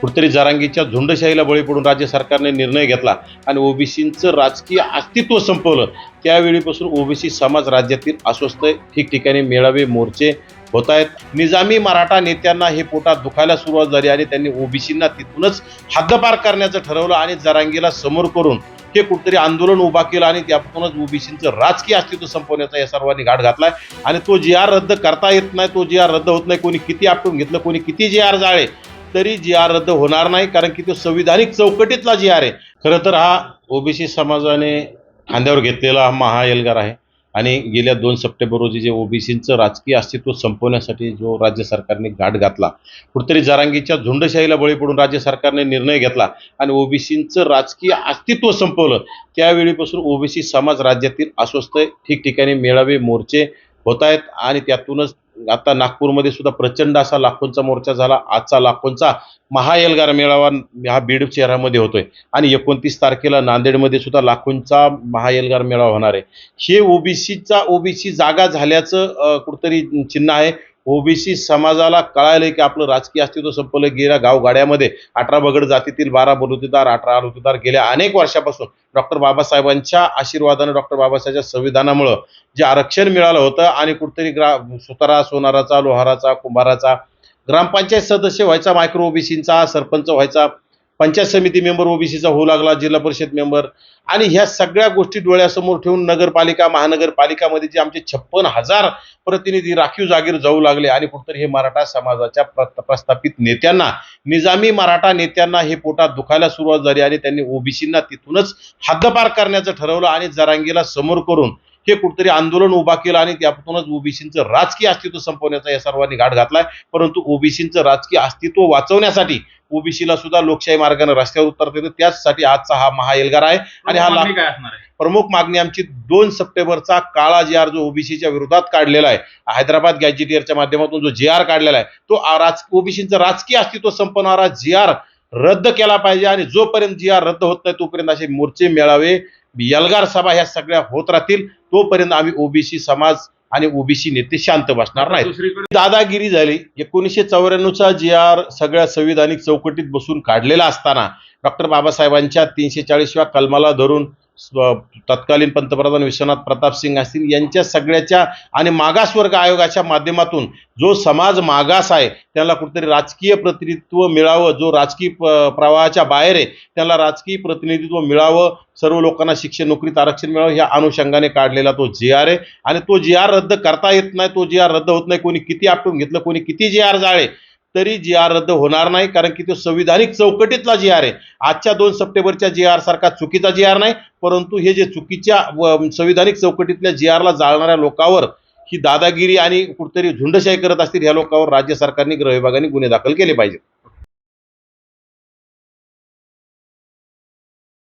कुठेतरी जारांगीच्या झुंडशाहीला बळी पडून राज्य सरकारने निर्णय घेतला आणि ओबीसींचं राजकीय अस्तित्व संपवलं. त्यावेळीपासून ओबीसी समाज राज्यातील अस्वस्थ ठिकठिकाणी मेळावे मोर्चे होत आहेत. निजामी मराठा नेत्यांना हे पोटात दुखायला सुरुवात झाली आणि त्यांनी ओबीसींना तिथूनच हद्दपार करण्याचं ठरवलं आणि जरांगीला समोर करून हे कुठेतरी आंदोलन उभा केलं आणि त्यातूनच ओबीसींचं राजकीय अस्तित्व संपवण्याचा या सर्वांनी घाट घातलाय. आणि तो जी आर रद्द करता येत नाही तो जी आर रद्द होत नाही कोणी किती आपटून घेतलं कोणी किती जी आर जाळे तरी जी आर रद्द होणार नाही कारण की तो संविधानिक चौकटीतला जी आर आहे. खरं तर हा ओबीसी समाजाने खांद्यावर घेतलेला हा महाएल्गार आहे. आणि गेल्या दोन सप्टेंबर रोजी जे ओबीसींचं राजकीय अस्तित्व संपवण्यासाठी जो राज्य सरकारने घाट घातला कुठेतरी जरांगीच्या झुंडशाहीला बळी पडून राज्य सरकारने निर्णय घेतला आणि ओबीसींचं राजकीय अस्तित्व संपवलं त्यावेळीपासून ओबीसी समाज राज्यातील अस्वस्थ ठिकठिकाणी मेळावे मोर्चे होत आहेत आणि त्यातूनच आता नागपूरमध्ये सुद्धा प्रचंड असा लाखोंचा मोर्चा झाला. आजचा लाखोंचा महाएल्गार मेळावा हा बीड शहरामध्ये होतोय. आणि एकोणतीस तारखेला नांदेडमध्ये सुद्धा लाखोंचा महाएल्गार मेळावा होणार आहे. हे ओबीसीचा ओबीसी जागा झाल्याचं कुठंतरी चिन्ह आहे. ओबीसी समाजाला कळायलंय की आपलं राजकीय अस्तित्व संपलं. गेल्या गावगाड्यामध्ये अठरा बगड जातीतील बारा बलुतेदार अठरा अलुतेदार गेल्या अनेक वर्षापासून. डॉक्टर बाबासाहेबांच्या आशीर्वादाने डॉक्टर बाबासाहेबांच्या संविधानामुळं जे आरक्षण मिळालं होतं आणि कुठेतरी ग्रा सुतारा सोनाराचा लोहाराचा कुंभाराचा ग्रामपंचायत सदस्य व्हायचा मायक्रो ओबीसींचा सरपंच व्हायचा पंचायत समिती मेंबर ओबीसीचा होऊ लागला जिल्हा परिषद मेंबर. आणि ह्या सगळ्या गोष्टी डोळ्यासमोर ठेवून नगरपालिका महानगरपालिकामध्ये जे आमचे छप्पन हजार प्रतिनिधी राखीव जागीर जाऊ लागले आणि कुठेतरी हे मराठा समाजाच्या प्रस्थापित नेत्यांना निजामी मराठा नेत्यांना हे पोटात दुखायला सुरुवात झाली आणि त्यांनी ओबीसींना तिथूनच हद्दपार करण्याचं ठरवलं आणि जरांगीला समोर करून हे कुठेतरी आंदोलन उभा केलं आणि त्यातूनच ओबीसींचं राजकीय अस्तित्व संपवण्याचा या सर्वांनी घाट घातलाय. परंतु ओबीसींचं राजकीय अस्तित्व वाचवण्यासाठी ओबीसीला सुद्धा लोकशाही मार्गाने रस्त्यावर उतरता येतं. त्याचसाठी आजचा हा महाएल्गार आहे. आणि हा प्रमुख मागणी आमची दोन सप्टेंबरचा काळा जी आर जो ओबीसीच्या विरोधात काढलेला आहे हैदराबाद गॅजेटियरच्या माध्यमातून जो जी आर काढलेला आहे तो राज ओबीसीचं राजकीय अस्तित्व संपवणारा जी आर रद्द केला पाहिजे आणि जोपर्यंत जी आर रद्द होत नाही तोपर्यंत असे मोर्चे मेळावे यलगार सभा ह्या सगळ्या होत राहतील. तोपर्यंत आम्ही ओबीसी समाज आणि ओबीसी नेते शांत बसणार दुसरीकडे दादागिरी झाली. एकोणीसशे चौऱ्याण्णवचा जी आर सगळ्या संविधानिक चौकटीत बसून काढलेला असताना डॉक्टर बाबासाहेबांच्या तीनशे चाळीसव्या कलमाला धरून तत्कालीन पंतप्रधान विश्वनाथ प्रताप सिंग असतील यांच्या सगळ्याच्या आणि मागासवर्ग आयोगाच्या माध्यमातून जो समाज मागास आहे त्याला कुठेतरी राजकीय प्रतिनिधित्व मिळावं जो राजकीय प्रवाहाच्या बाहेर आहे त्याला राजकीय प्रतिनिधित्व मिळावं सर्व लोकांना शिक्षण नोकरीत आरक्षण मिळावं ह्या अनुषंगाने काढलेला तो जी आर आहे. आणि तो जी आर रद्द करता येत नाही तो जी आर रद्द होत नाही कोणी किती आपटून घेतलं कोणी किती जी आर जाळे तरी जी आर रद्द होणार नाही कारण की तो संविधानिक चौकटीतला जी आर आहे. आजच्या दोन सप्टेंबरच्या जी आर सारखा चुकीचा जी आर नाही परंतु हे जे चुकीच्या संविधानिक चौकटीतल्या जी आरला जाळणाऱ्या लोकांवर ही दादागिरी आणि कुठेतरी झुंडशाही करत असतील ह्या लोकांवर राज्य सरकारने गृह विभागाने गुन्हे दाखल केले पाहिजेत.